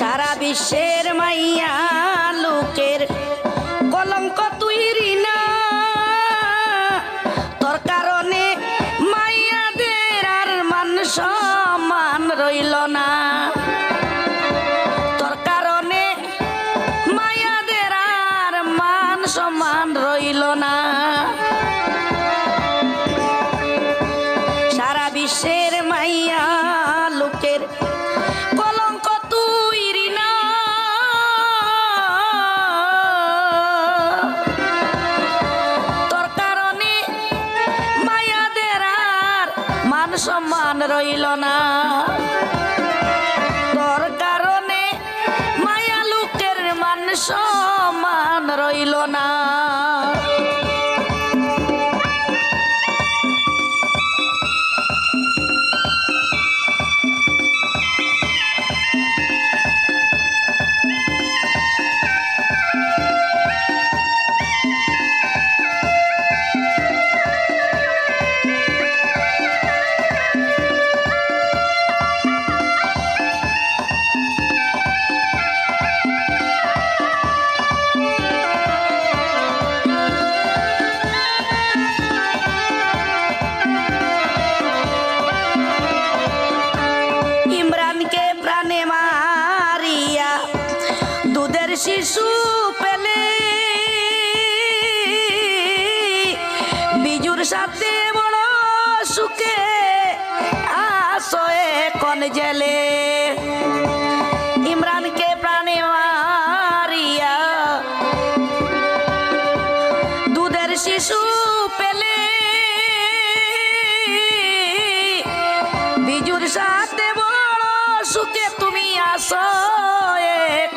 সারা বিশ্বের মাইয়া। সম্মান রইল না। তোর কারণে মায়া লোকের মান সম্মান রইল না। শিশু পেলে। বিজুর সাথে বড় সুখে আসয়ে কন জেলে। ইমরানকে প্রাণে মারিয়া দুধের শিশু পেলে। বিজুর সাথে বড় সুখে তুমি আসো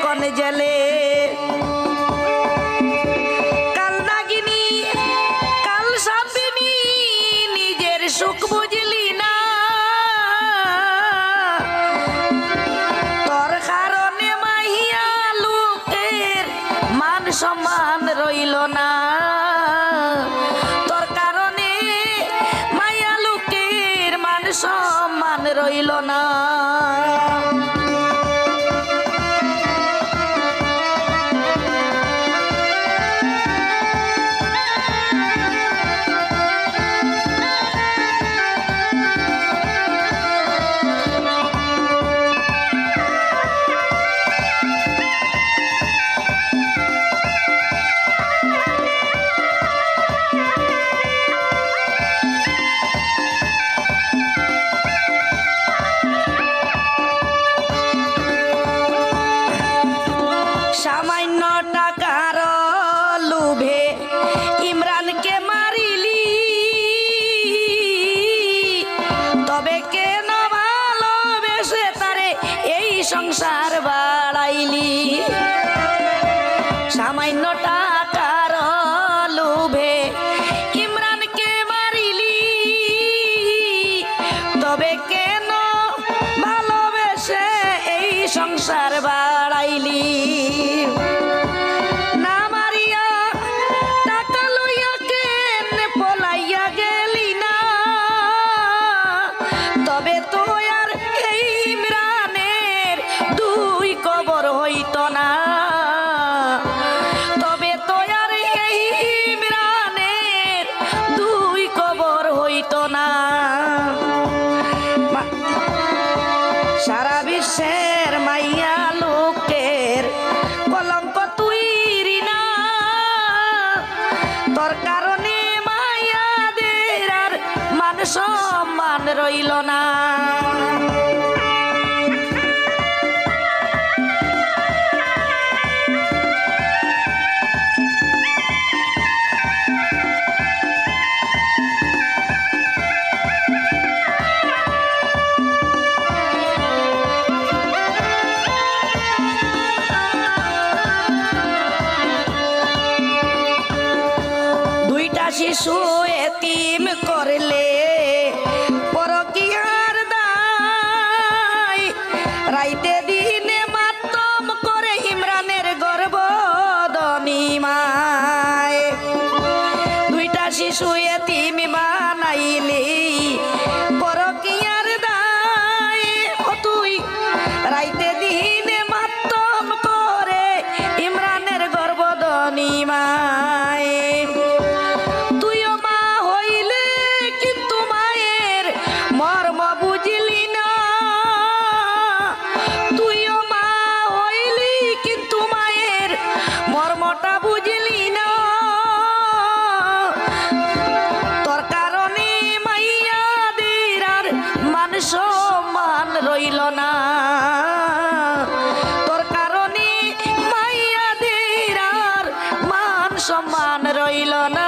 কন জেলে। সুখ বুঝলি না তোর কারণে মাইয়া লোকের মান সম্মান রইল না তোর কারণে মাইয়া লোকের মান সম্মান রইল না pequeño. সম্মান রইল না। হারাইতে দিন মাতম করে ইমরানের গর্বদনী মায়। তুইও মা হইলে কিন্তু মায়ের মর্ম বুঝলি না। তুইও মা হইলি মান রইল না।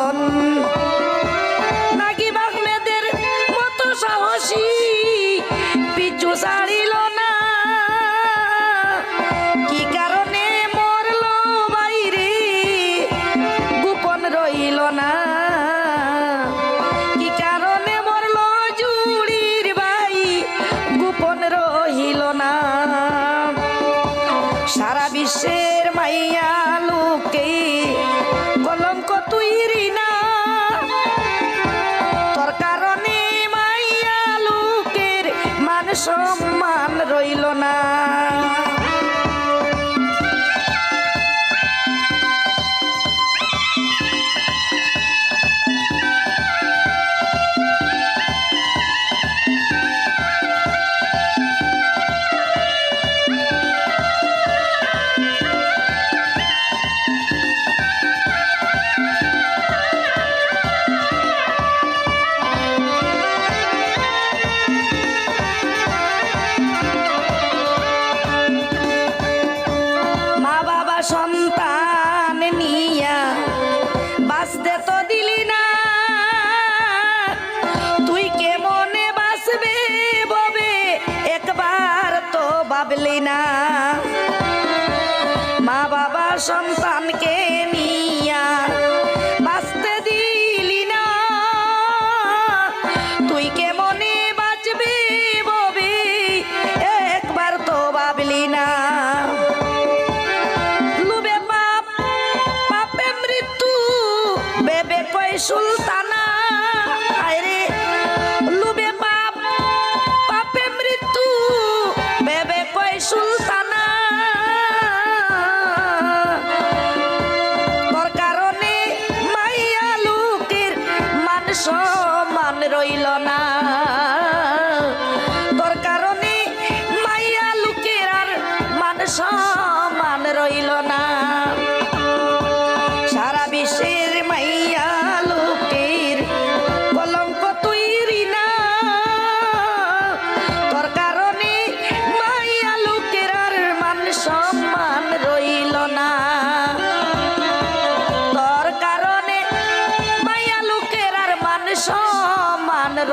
শের মাইয়া লোকে কলঙ্ক তুই রিনা তোর কারণে মাইয়া লোকের মান সম্মান রইল না। বাঁচতে তো দিলি না। তুই কে মনে বাসবে ববে? একবার তো ভাবলি না। মা বাবা সম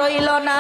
রইল না।